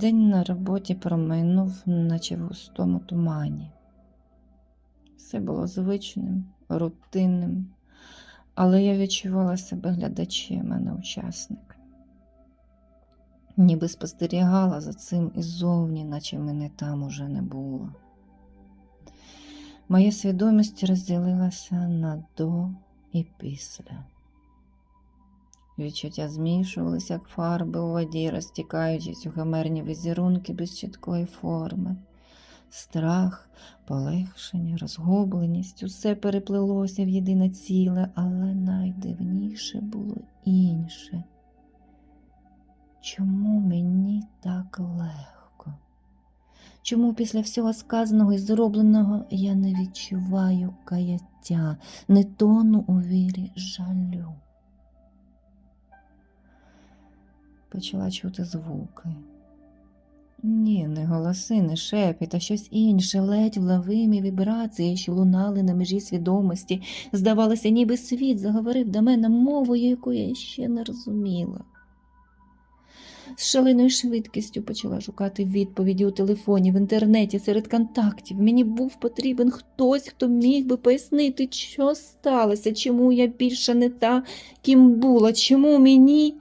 День на роботі промайнув, наче в густому тумані. Все було звичним, рутинним, але я відчувала себе глядачем, а не учасником. Ніби спостерігала за цим іззовні, наче мене там уже не було. Моя свідомість розділилася на до і після. Відчуття змішувалися, як фарби у воді, розтікаючись у химерні візерунки без чіткої форми. Страх, полегшення, розгубленість усе переплилося в єдине ціле, але найдивніше було інше. Чому мені так легко? Чому після всього сказаного і зробленого я не відчуваю каяття, не тону у вірі жалю? Почала чути звуки. Ні, не голоси, не шепіт, а щось інше, ледь вловимі вібрації, що лунали на межі свідомості. Здавалося, ніби світ заговорив до мене мовою, яку я ще не розуміла. З шаленою швидкістю почала шукати відповіді у телефоні, в інтернеті, серед контактів. Мені був потрібен хтось, хто міг би пояснити, що сталося, чому я більше не та, ким була, чому мені.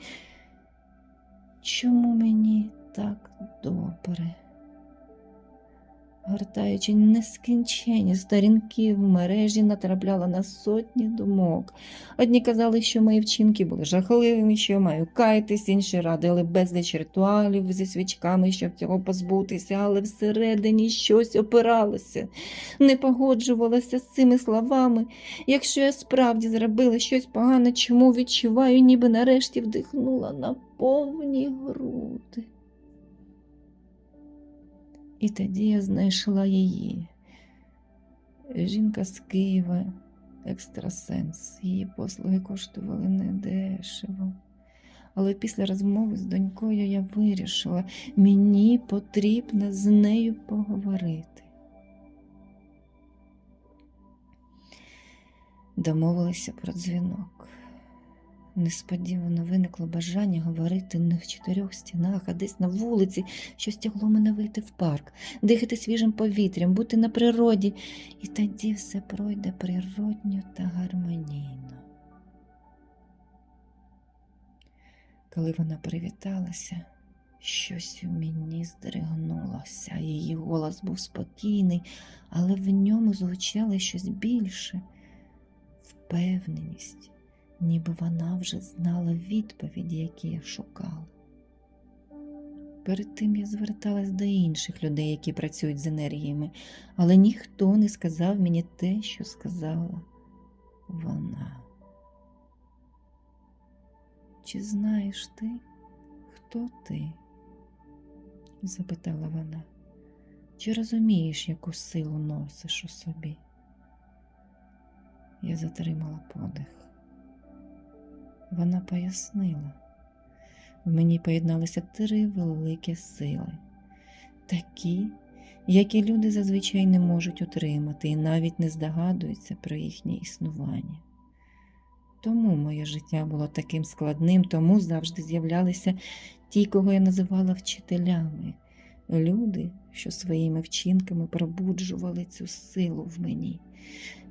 Чому мені так добре? Гортаючи нескінчені сторінки в мережі, натрапляла на сотні думок. Одні казали, що мої вчинки були жахливими, що я маю каятись, інші радили безліч ритуалів зі свічками, щоб цього позбутися, але всередині щось опиралося, не погоджувалося з цими словами. Якщо я справді зробила щось погане, чому відчуваю, ніби нарешті вдихнула на повні груди. І тоді я знайшла її. Жінка з Києва, екстрасенс. Її послуги коштували недешево. Але після розмови з донькою я вирішила, мені потрібно з нею поговорити. Домовилися про дзвінок. Несподівано виникло бажання говорити не в чотирьох стінах, а десь на вулиці, що стягло мене вийти в парк, дихати свіжим повітрям, бути на природі, і тоді все пройде природньо та гармонійно. Коли вона привіталася, щось у мені здригнулося. Її голос був спокійний, але в ньому звучало щось більше впевненість ніби вона вже знала відповіді, які я шукала. Перед тим я зверталась до інших людей, які працюють з енергіями, але ніхто не сказав мені те, що сказала вона. Чи знаєш ти, хто ти? запитала вона. Чи розумієш, яку силу носиш у собі? Я затримала подих. Вона пояснила. В мені поєдналися три великі сили, такі, які люди зазвичай не можуть утримати і навіть не здогадуються про їхнє існування. Тому моє життя було таким складним, тому завжди з'являлися ті, кого я називала вчителями, люди, що своїми вчинками пробуджували цю силу в мені.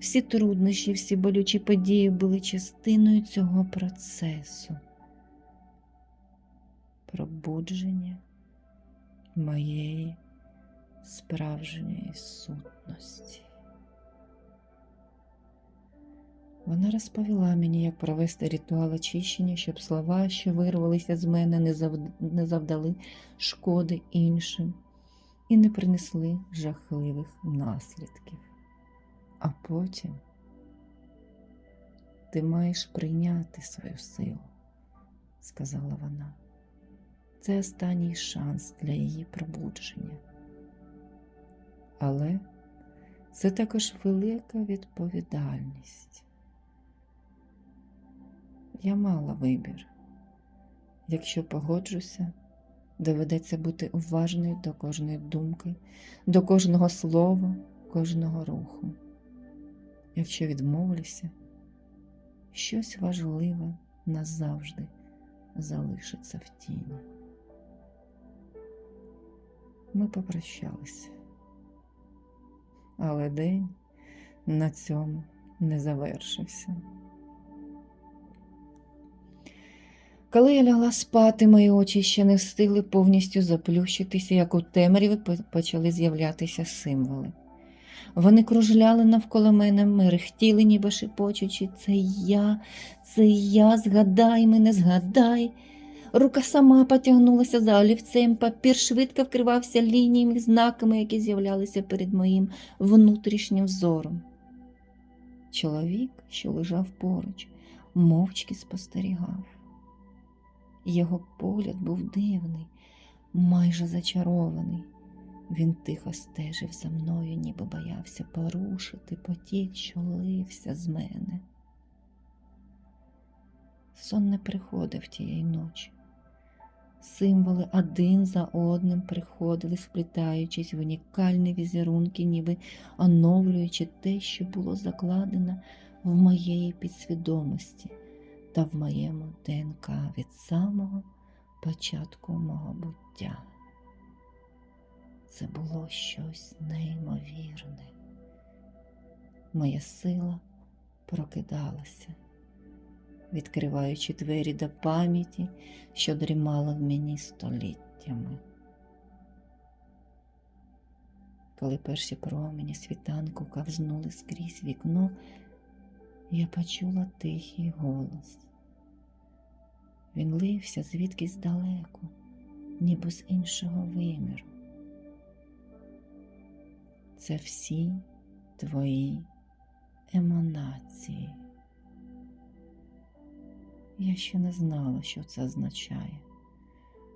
Всі труднощі, всі болючі події були частиною цього процесу. Пробудження моєї справжньої сутності. Вона розповіла мені, як провести ритуал очищення, щоб слова, що вирвалися з мене, не, завдали шкоди іншим і не принесли жахливих наслідків. А потім ти маєш прийняти свою силу, сказала вона. Це останній шанс для її пробудження. Але це також велика відповідальність. Я мала вибір. Якщо погоджуся, доведеться бути уважною до кожної думки, до кожного слова, кожного руху. Якщо відмовлюся, щось важливе назавжди залишиться в тіні. Ми попрощалися. Але день на цьому не завершився. Коли я лягла спати, мої очі ще не встигли повністю заплющитися, як у темряві почали з'являтися символи. Вони кружляли навколо мене, мерехтіли, ніби шепочучи, це я, це я, згадай мене, згадай. Рука сама потягнулася за олівцем, папір швидко вкривався лініями, знаками, які з'являлися перед моїм внутрішнім взором. Чоловік, що лежав поруч, мовчки спостерігав. Його погляд був дивний, майже зачарований. Він тихо стежив за мною, ніби боявся порушити потік, що лився з мене. Сон не приходив тієї ночі. Символи один за одним приходили, сплітаючись в унікальні візерунки, ніби оновлюючи те, що було закладено в моєї підсвідомості та в моєму ДНК від самого початку мого буття. Це було щось неймовірне. Моя сила прокидалася, відкриваючи двері до пам'яті, що дрімала в мені століттями. Коли перші промені світанку ковзнули скрізь вікно, я почула тихий голос. Він лився звідкись далеко, ніби з іншого виміру. Це всі твої еманації. Я ще не знала, що це означає,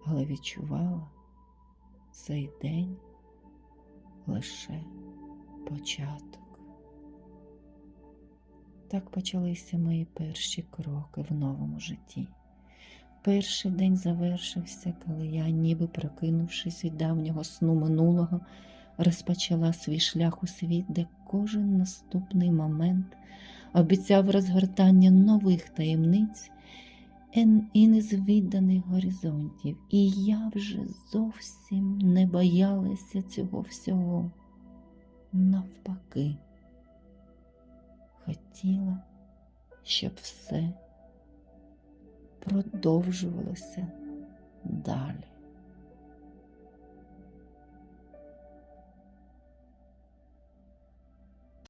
але відчувала цей день лише початок. Так почалися мої перші кроки в новому житті. Перший день завершився, коли я, ніби прокинувшись від давнього сну минулого, розпочала свій шлях у світ, де кожен наступний момент обіцяв розгортання нових таємниць і незвіданих горизонтів. І я вже зовсім не боялася цього всього. Навпаки, хотіла, щоб все продовжувалося далі.